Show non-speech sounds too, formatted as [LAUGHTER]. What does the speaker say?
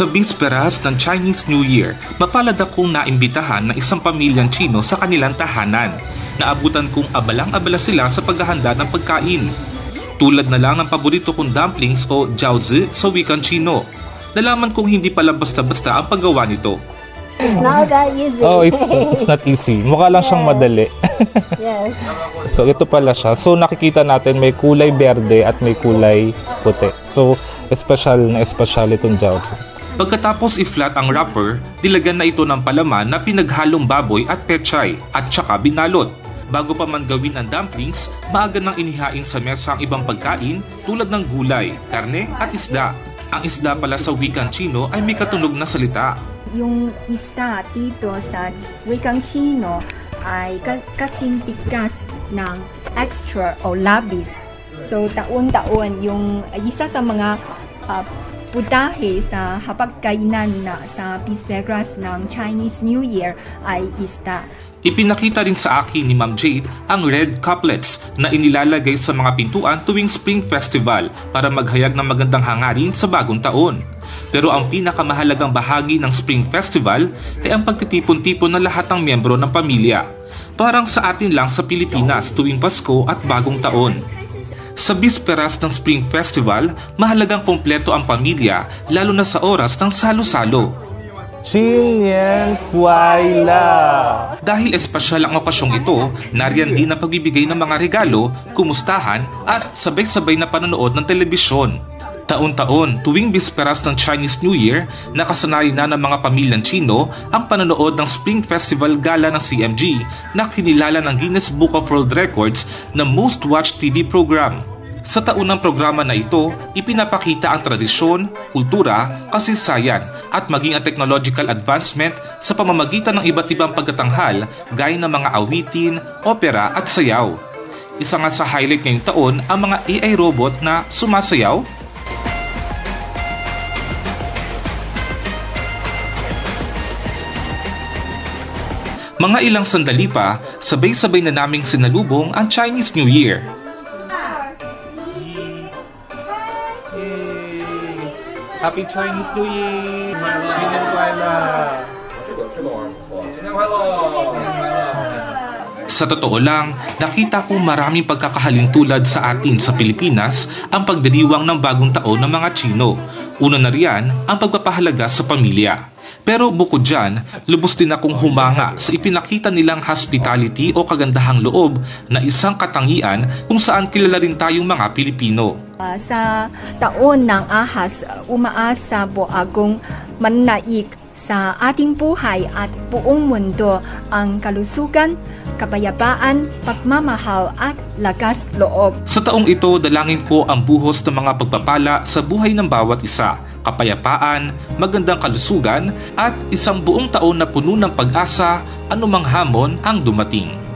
Sa bisperas ng Chinese New Year, mapalad akong naimbitahan ng isang pamilyang Chino sa kanilang tahanan. Naabutan kong abalang-abala sila sa paghahanda ng pagkain. Tulad na lang ng paborito kong dumplings o jiaozi sa wikang Chino. Nalaman kong hindi pala basta-basta ang paggawa nito. It's not that easy. Oh, it's it's not easy. Mukha lang siyang Yes. madali. yes. [LAUGHS] so ito pala siya. So nakikita natin may kulay berde at may kulay puti. So espesyal na espesyal itong jiaozi. Pagkatapos i-flat ang wrapper, dilagyan na ito ng palaman na pinaghalong baboy at pechay at tsaka binalot. Bago pa man gawin ang dumplings, maaga nang inihain sa mesa ang ibang pagkain tulad ng gulay, karne at isda. Ang isda pala sa wikang Chino ay may katunog na salita. yung isda dito sa wikang Chino ay ka- kasing bigas ng extra o labis. So taon-taon yung isa sa mga ah, putahe sa hapagkainan na sa Bisbegras ng Chinese New Year ay isda. Ipinakita rin sa akin ni Ma'am Jade ang red couplets na inilalagay sa mga pintuan tuwing Spring Festival para maghayag ng magandang hangarin sa bagong taon. Pero ang pinakamahalagang bahagi ng Spring Festival ay ang pagtitipon-tipon ng lahat ng miyembro ng pamilya. Parang sa atin lang sa Pilipinas tuwing Pasko at Bagong Taon. Sa bisperas ng Spring Festival, mahalagang kompleto ang pamilya lalo na sa oras ng salo-salo. Chinian Kuaila! Dahil espesyal ang okasyong ito, nariyan din ang pagbibigay ng mga regalo, kumustahan at sabay-sabay na panonood ng telebisyon. Taon-taon, tuwing bisperas ng Chinese New Year, nakasanayan na ng mga pamilyang Chino ang panonood ng Spring Festival Gala ng CMG na kinilala ng Guinness Book of World Records na Most Watched TV program. Sa taunang programa na ito, ipinapakita ang tradisyon, kultura, kasaysayan at maging ang technological advancement sa pamamagitan ng iba't ibang pagkatanghal gaya ng mga awitin, opera at sayaw. Isa nga sa highlight ngayong taon ang mga AI robot na sumasayaw, Mga ilang sandali pa, sabay-sabay na naming sinalubong ang Chinese New Year. Happy Chinese New Year! Chinian Kuaila! Sa totoo lang, nakita ko maraming pagkakahalintulad sa atin sa Pilipinas ang pagdiriwang ng bagong taon ng mga Chino. Una na riyan ang pagpapahalaga sa pamilya. Pero bukod dyan, lubos din akong humanga sa ipinakita nilang hospitality o kagandahang loob na isang katangian kung saan kilala rin tayong mga Pilipino. Ah, sa taon ng ahas, umaasa po akong mannaig sa ating buhay at buong mundo ang kalusugan, kapayapaan, pagmamahal at lakas loob. Sa taong ito, dalangin ko ang buhos ng mga pagpapala sa buhay ng bawat isa, kapayapaan, magandang kalusugan, at isang buong taon na puno ng pag-asa anumang hamon ang dumating.